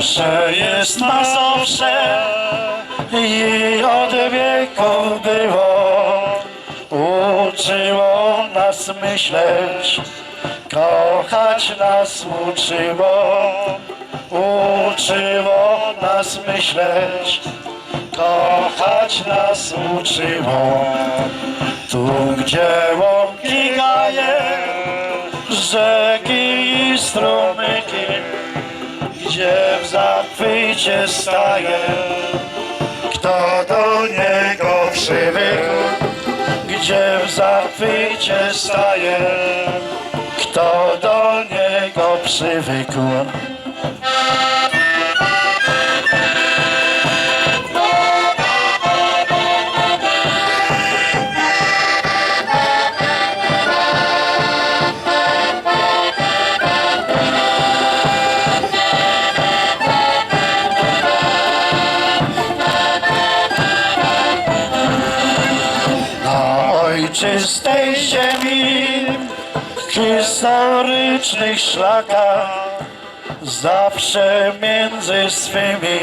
Nasze jest Mazowsze i od wieków było. Uczyło nas myśleć, kochać nas uczyło. Uczyło nas myśleć, kochać nas uczyło. Tu gdzie łąki gaje, rzeki i strumyki, gdzie w zachwycie staje, kto do niego przywykł, gdzie w zachwycie staje, kto do niego przywykł. Na ojczystej ziemi, historycznych szlakach, zawsze między swymi,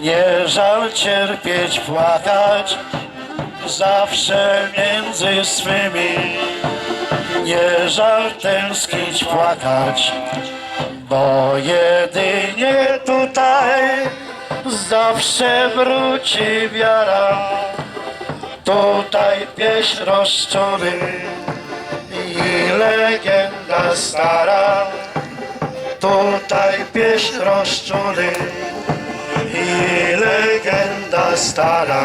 nie żal cierpieć, płakać, zawsze między swymi, nie żal tęsknić, płakać, bo jedynie tutaj zawsze wróci wiara. Tutaj pieśń rozczury i legenda stara. Tutaj pieśń rozczury i legenda stara.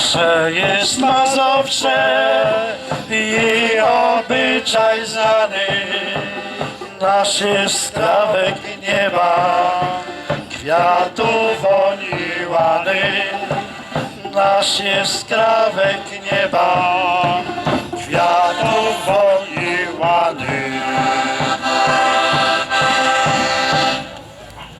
Nasze jest na zawsze i obyczaj znany. Nasz jest strawek nieba, kwiatu woni łany. Nasz jest skrawek nieba, kwiatu woni łany.